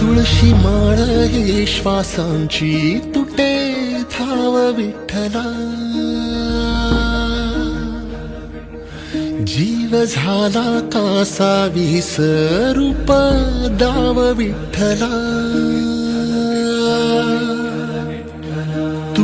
तुळशी माळ ही श्वासांची तुटे थाव विठ्ठला जीव झाला कासा विसरूप दाव विठ्ठला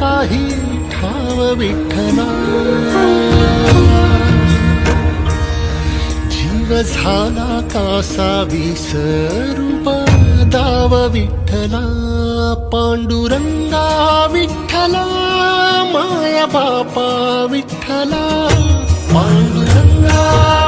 काही ठाव विठ्ठला। जीव झाला कासा विसरूप दाव विठ्ठला। पांडुरंगा विठ्ठला माया बापा विठ्ठला। पांडुरंगा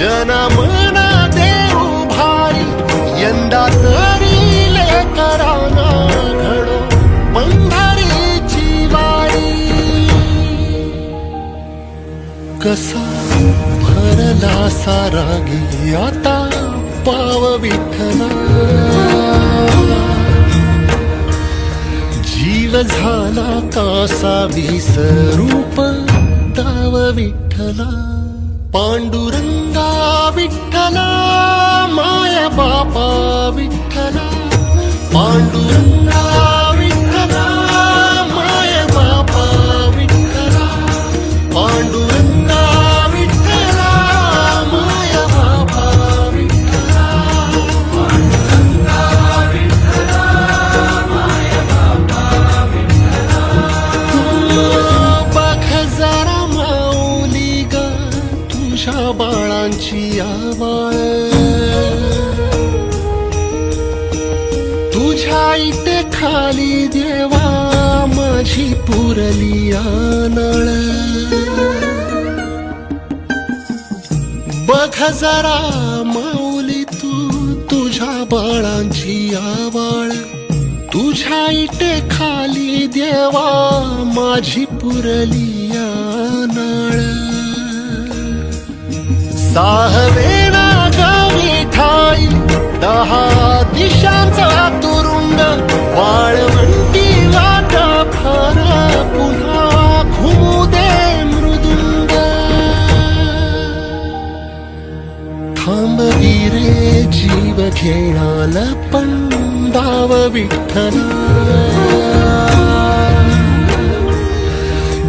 जना मना देऊ भारी यंदा तरी लेकराना घडो पंढरीची वारी. कसा भरला सारा आता पाव विठला जीव झाला कासा विसरूप दाव विठ्ठला. పాండురంగా విఠల మాయ బాపా విఠల. పాండురంగా झाली देवा माझी पुरली आनळ. बघ जरा माऊली तू तुझ्या बाळांची आवाळ. तुझ्या इटे खाली देवा माझी पुरली आनळ. साहवेना गावी ठाई दहा दिशांचा अंग वाळवंटी वाटा फार पुन्हा घुमू दे जीव खेळाला पण डाव विठ्ठला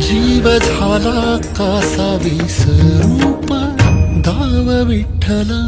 जीव झाला कासा विसरूप दाव विठ्ठला